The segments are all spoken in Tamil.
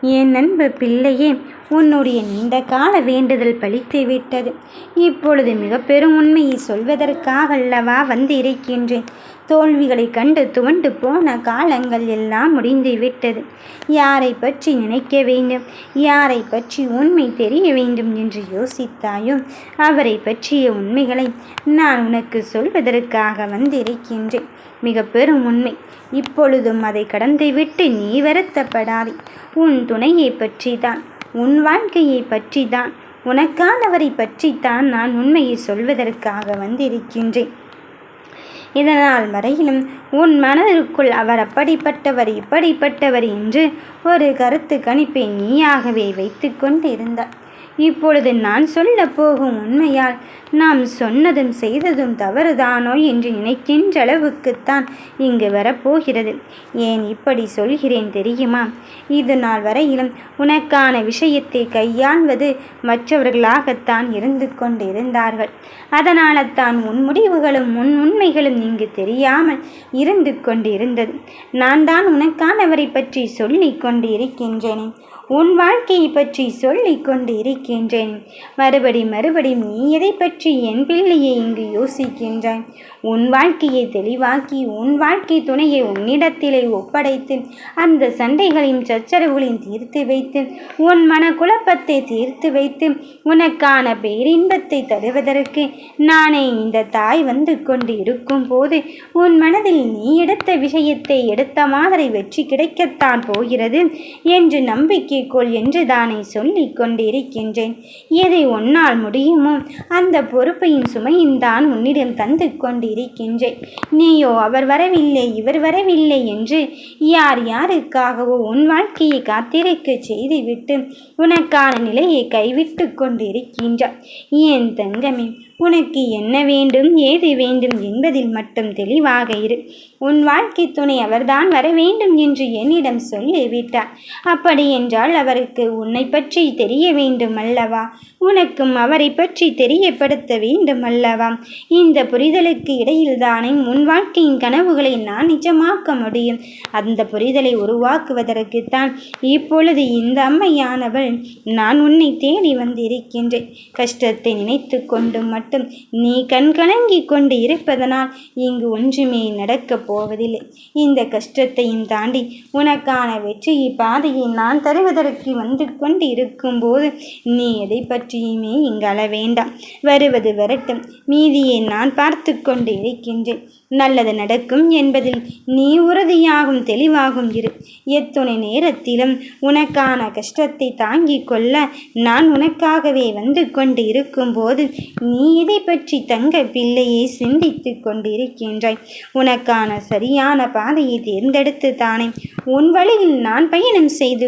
என் நண்பு பிள்ளையே உன்னுடைய நீண்ட கால வேண்டுதல் பழித்து விட்டது. இப்பொழுது மிக பெரும் உண்மையை சொல்வதற்காக அல்லவா வந்திருக்கின்றேன் தோல்விகளை கண்டு துவண்டு போன காலங்கள் எல்லாம் முடிந்து விட்டது. யாரை பற்றி நினைக்க வேண்டும்? யாரை பற்றி உண்மை தெரிய வேண்டும் என்று யோசித்தாயோ அவரை பற்றிய உண்மைகளை நான் உனக்கு சொல்வதற்காக வந்திருக்கின்றேன். மிக பெரும் உண்மை. இப்பொழுதும் அதை கடந்துவிட்டு நீ வருத்தப்படாதே. உன் துணையை பற்றி தான் உன் வாழ்க்கையை பற்றி தான் உனக்கானவரை பற்றித்தான் நான் உண்மையை சொல்வதற்காக வந்திருக்கின்றேன். இதனால் வரையிலும் உன் மனதிற்குள் அவர் அப்படிப்பட்டவர் இப்படிப்பட்டவர் என்று ஒரு கருத்து கணிப்பை நீயாகவே வைத்து கொண்டிருந்தார். இப்பொழுது நான் சொல்ல போகும் உண்மையால் நாம் சொன்னதும் செய்ததும் தவறுதானோ என்று நினைக்கின்ற அளவுக்குத்தான் இங்கு வரப்போகிறது. ஏன் இப்படி சொல்கிறேன் தெரியுமா? இது நாள் வரையிலும் உனக்கான விஷயத்தை கையாள்வது மற்றவர்களாகத்தான் இருந்து கொண்டிருந்தார்கள். அதனால தான் உன் முடிவுகளும் உன் உண்மைகளும் இங்கு தெரியாமல் இருந்து கொண்டிருந்தது. நான் தான் உனக்கானவரை பற்றி சொல்லிக் கொண்டு இருக்கின்றேனே உன் வாழ்க்கையை பற்றி சொல்லிக் கொண்டு இருக்கின்றேன் மறுபடி மறுபடி நீ எதை பற்றி என் பிள்ளையை இங்கு யோசிக்கின்றாய்? உன் வாழ்க்கையை தெளிவாக்கி உன் வாழ்க்கை துணையை உன்னிடத்திலே ஒப்படைத்து அந்த சண்டைகளையும் சச்சரவுகளையும் தீர்த்து வைத்து உன் மன குழப்பத்தை தீர்த்து வைத்து உனக்கான பேரின்பத்தை தருவதற்கு நானே இந்த தாய் வந்து கொண்டு இருக்கும் போது உன் மனதில் நீ எடுத்த விஷயத்தை எடுத்த மாதிரி வெற்றி கிடைக்கத்தான் போகிறது என்று நம்பிக்கை கொள் என்று தானே சொல்லிக் கொண்டிருக்கின்றேன். எதை உன்னால் முடியுமோ அந்த பொறுப்பையும் சுமையும் தான் உன்னிடம் தந்து கொண்டிருக்கின்றேன். நீயோ அவர் வரவில்லை இவர் வரவில்லை என்று யார் யாருக்காகவோ உன் வாழ்க்கையை காத்திருக்க செய்துவிட்டு உனக்கான நிலையை கைவிட்டு கொண்டிருக்கின்றார். ஏன் தங்கமே உனக்கு என்ன வேண்டும் ஏது வேண்டும் என்பதில் மட்டும் தெளிவாக இரு. உன் வாழ்க்கை துணை அவர்தான் வர வேண்டும் என்று என்னிடம் சொல்லிவிட்டார். அப்படி என்றால் அவருக்கு உன்னை பற்றி தெரிய வேண்டும் அல்லவா? உனக்கும் அவரை பற்றி தெரியப்படுத்த வேண்டும் அல்லவா? இந்த புரிதலுக்கு இடையில்தானே உன் வாழ்க்கையின் கனவுகளை நான் நிஜமாக்க முடியும். அந்த புரிதலை உருவாக்குவதற்குத்தான் இப்பொழுது இந்த அம்மையானவள் நான் உன்னை தேடி வந்திருக்கின்றேன். கஷ்டத்தை நினைத்து கொண்டு மட்டும் நீ கண்கலங்கி கொண்டு இருப்பதனால் இங்கு ஒன்றுமே நடக்கப் போவதில்லை. இந்த கஷ்டத்தையும் தாண்டி உனக்கான வெற்றி பாதையை நான் தருவதற்கு வந்து கொண்டு இருக்கும்போது நீ எதை பற்றியுமே இங்கு வேண்டாம் வருவது வரட்டும். மீதியை நான் பார்த்து கொண்டு இருக்கின்றேன். நல்லது நடக்கும் என்பதில் நீ உறுதியாகும் தெளிவாகும் இரு. எத்துணை நேரத்திலும் உனக்கான கஷ்டத்தை தாங்கிக் கொள்ள நான் உனக்காகவே வந்து கொண்டு இருக்கும்போது நீ எதை பற்றி தங்க பிள்ளையை சிந்தித்து கொண்டிருக்கின்றாய்? உனக்கான சரியான பாதையை தேர்ந்தெடுத்து தானே. உன் வழியில் நான் பயணம் செய்து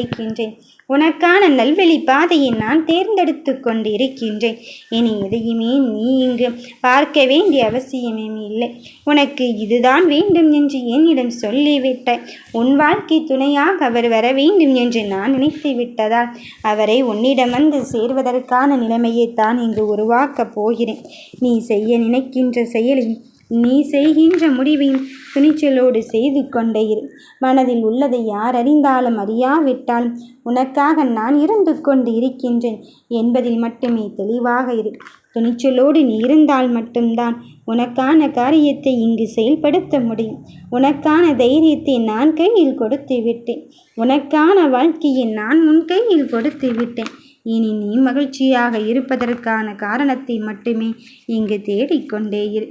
கொண்டிருக்கின்றேன் உனக்கான நல்வழி பாதையை நான் தேர்ந்தெடுத்து கொண்டிருக்கின்றேன். இனி எதையுமே நீ இங்கு பார்க்க வேண்டிய அவசியமே இல்லை. உனக்கு இதுதான் வேண்டும் என்று என்னிடம் சொல்லிவிட்டாய். உன் வாழ்க்கை துணையாக அவர் வர வேண்டும் என்று நான் நினைத்து விட்டதால் அவரை உன்னிடம் வந்து சேர்வதற்கான நிலைமையை தான் இங்கு உருவாக்கப் போகிறேன். நீ செய்ய நினைக்கின்ற செயலில் நீ செய்கின்ற முடிவையும் துணிச்சலோடு செய்து கொண்டே இரு. மனதில் உள்ளதை யார் அறிந்தாலும் அறியாவிட்டால் உனக்காக நான் இருந்து கொண்டு இருக்கின்றேன் என்பதில் மட்டுமே தெளிவாக இரு. துணிச்சலோடு நீ இருந்தால் மட்டும்தான் உனக்கான காரியத்தை இங்கு செயல்படுத்த முடியும். உனக்கான தைரியத்தை நான் கையில் கொடுத்து விட்டேன். உனக்கான வாழ்க்கையை நான் உன் கையில் கொடுத்து விட்டேன். இனி நீ மகிழ்ச்சியாக இருப்பதற்கான காரணத்தை மட்டுமே இங்கு தேடிக்கொண்டே இரு.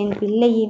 என் பிள்ளையே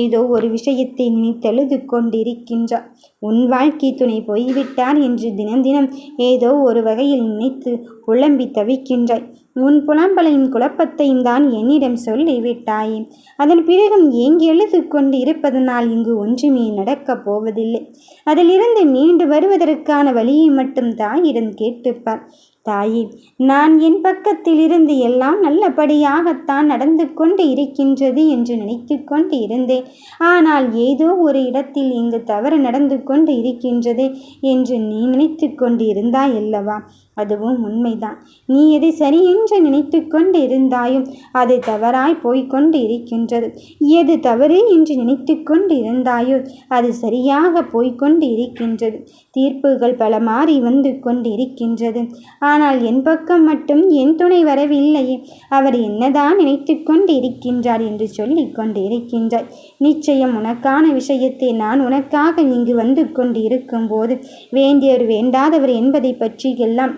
ஏதோ ஒரு விஷயத்தை நினைத்தெழுது கொண்டிருக்கின்றார் உன் வாழ்க்கை துணை போய்விட்டார் என்று தினம் தினம் ஏதோ ஒரு வகையில் நினைத்து புலம்பி தவிக்கின்றாய். உன் புலம்பலையும் குழப்பத்தையும் தான் என்னிடம் சொல்லிவிட்டாயே. அதன் பிறகும் ஏங்கி எழுது கொண்டு இருப்பதனால் இங்கு ஒன்றுமே நடக்கப் போவதில்லை. அதிலிருந்து மீண்டு வருவதற்கான வழியை மட்டும் தாயிடம் கேட்டுப்பார். தாயே நான் என் பக்கத்தில் இருந்து எல்லாம் நல்லபடியாகத்தான் நடந்து கொண்டு இருக்கின்றது என்று நினைத்து கொண்டு இருந்தேன். ஆனால் ஏதோ ஒரு இடத்தில் இங்கு தவறு நடந்து கொண்டு இருக்கின்றது என்று நீ நினைத்து கொண்டு இருந்தாய் அல்லவா? அதுவும் உண்மைதான். நீ எதை சரி என்று நினைத்து கொண்டு இருந்தாயும் அது தவறாய் போய்கொண்டு இருக்கின்றது. எது தவறு என்று நினைத்து கொண்டு இருந்தாயோ அது சரியாக போய்கொண்டு இருக்கின்றது. தீர்ப்புகள் பல மாறி வந்து கொண்டிருக்கின்றது ஆனால் என் பக்கம் மட்டும் என் துணை வரவில்லையே அவர் என்னதான் நினைத்து கொண்டு இருக்கின்றார் என்று சொல்லி கொண்டு இருக்கின்றார் நிச்சயம் உனக்கான விஷயத்தை நான் உனக்காக இங்கு வந்து கொண்டு இருக்கும்போது வேண்டியவர் வேண்டாதவர் என்பதை பற்றி எல்லாம்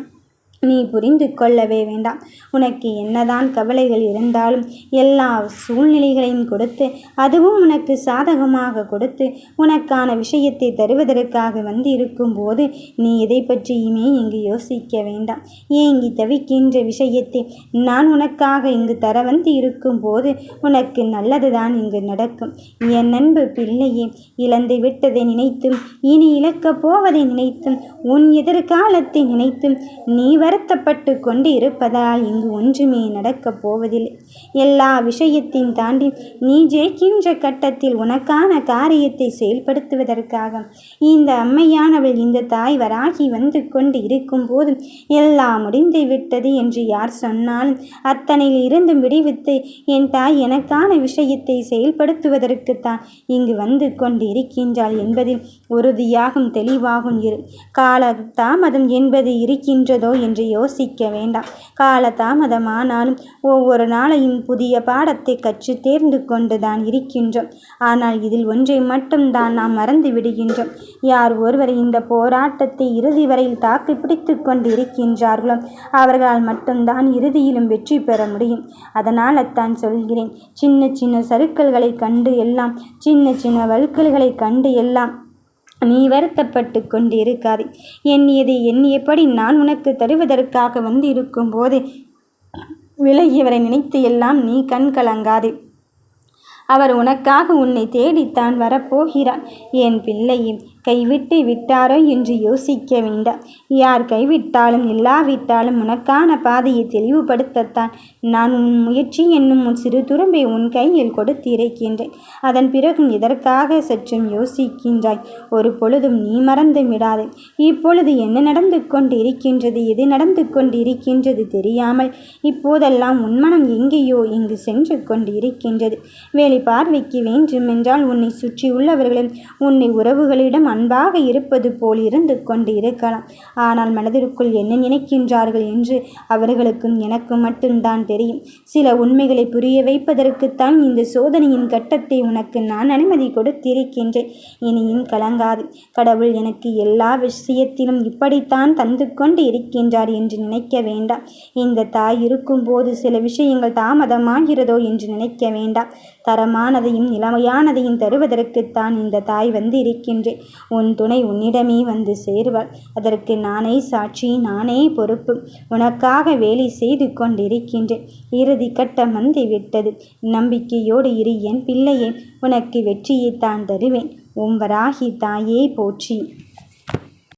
நீ புரிந்து கொள்ளவே வேண்டாம். உனக்கு என்னதான் கவலைகள் இருந்தாலும் எல்லா சூழ்நிலைகளையும் கொடுத்து அதுவும் உனக்கு சாதகமாக கொடுத்து உனக்கான விஷயத்தை தருவதற்காக வந்து இருக்கும்போது நீ எதை பற்றியுமே இங்கு யோசிக்க வேண்டாம். ஏங்கி தவிக்கின்ற விஷயத்தை நான் உனக்காக இங்கு தர வந்து இருக்கும்போது உனக்கு நல்லதுதான் இங்கு நடக்கும். என் நண்பு பிள்ளையே இழந்து விட்டதை நினைத்தும் இனி இழக்கப் போவதை நினைத்தும் உன் எதிர்காலத்தை நினைத்தும் நீ வர வருத்தப்பட்டு கொண்டு இருப்பதால் இங்கு ஒன்றுமே நடக்கப் போவதில்லை. எல்லா விஷயத்தையும் தாண்டி நீ ஜெயிக்கின்ற கட்டத்தில் உனக்கான காரியத்தை செயல்படுத்துவதற்காக இந்த அம்மையானவள் இந்த தாய் வராகி வந்து கொண்டு இருக்கும்போது எல்லாம் முடிந்து விட்டது என்று யார் சொன்னாலும் அத்தனையில் இருந்தும் விடுவித்து என் தாய் எனக்கான விஷயத்தை செயல்படுத்துவதற்குத்தான் இங்கு வந்து கொண்டு இருக்கின்றாள் என்பதில் உறுதியாகும் தெளிவாகும் இரு. கால தாமதம் என்பது இருக்கின்றதோ என்று என்று யோசிக்க வேண்டாம். காலதாமதமானாலும் ஒவ்வொரு நாளையும் புதிய பாடத்தை கற்று தேர்ந்து கொண்டு தான் இருக்கின்றோம். ஆனால் இதில் ஒன்றை மட்டும்தான் நாம் மறந்து விடுகின்றோம். யார் ஒருவர் இந்த போராட்டத்தை இறுதி வரையில் தாக்கு பிடித்து கொண்டு இருக்கின்றார்களோ அவர்களால் மட்டும்தான் இறுதியிலும் வெற்றி பெற முடியும். அதனால் தான் சொல்கிறேன் சின்ன சின்ன சருக்கல்களை கண்டு எல்லாம் சின்ன சின்ன வழுக்கல்களை கண்டு எல்லாம் நீ வருத்தப்பட்டு கொண்டு இருக்காதே எண்ணியதை எண்ணியபடி நான் உனக்கு தருவதற்காக வந்து இருக்கும்போது விலகியவரை நினைத்து எல்லாம் நீ கண் கலங்காதே. அவர் உனக்காக உன்னை தேடித்தான் வரப்போகிறார். என் பிள்ளையும் கைவிட்டு விட்டாரோ என்று யோசிக்க வேண்டாம். யார் கைவிட்டாலும் இல்லாவிட்டாலும் உனக்கான பாதையை தெளிவுபடுத்தத்தான். நான் உன் முயற்சி என்னும் உன் சிறு துரும்பை உன் கையில் கொடுத்து இறைக்கின்றேன். அதன் பிறகும் எதற்காக சற்றும் யோசிக்கின்றாய்? ஒரு பொழுதும் நீ மறந்து விடாதே. இப்பொழுது என்ன நடந்து கொண்டு இருக்கின்றது எது நடந்து கொண்டு இருக்கின்றது தெரியாமல் இப்போதெல்லாம் உன்மனம் எங்கேயோ இங்கு சென்று கொண்டு இருக்கின்றது வேலை பார்வைக்கு வேண்டுமென்றால் உன்னை சுற்றியுள்ளவர்களும் உன்னை உறவுகளிடம் அன்பாக இருப்பது போல் இருந்து கொண்டு இருக்கலாம். ஆனால் மனதிற்குள் என்ன நினைக்கின்றார்கள் என்று அவர்களுக்கும் எனக்கும் மட்டும்தான் தெரியும். சில உண்மைகளை புரிய வைப்பதற்குத்தான் இந்த சோதனையின் கட்டத்தை உனக்கு நான் அனுமதி கொடுத்திருக்கின்றேன். இனியும் கலங்காது. கடவுள் எனக்கு எல்லா விஷயத்திலும் இப்படித்தான் தந்து கொண்டு இருக்கின்றார் என்று நினைக்க வேண்டாம். இந்த தாய் இருக்கும்போது சில விஷயங்கள் தாமதமாகிறதோ என்று நினைக்க வேண்டாம். தரமானதையும் நிலைமையானதையும் தருவதற்குத்தான் இந்த தாய் வந்து இருக்கின்றேன் உன் துணை உன்னிடமே வந்து சேருவாள். அதற்கு நானே சாட்சி நானே பொறுப்பு. உனக்காக வேலை செய்து கொண்டிருக்கின்றேன். இறுதி கட்டம் வந்து விட்டது. நம்பிக்கையோடு இரு என் பிள்ளையே உனக்கு வெற்றியை தான் தருவேன். உம்பராகி தாயே போற்றி.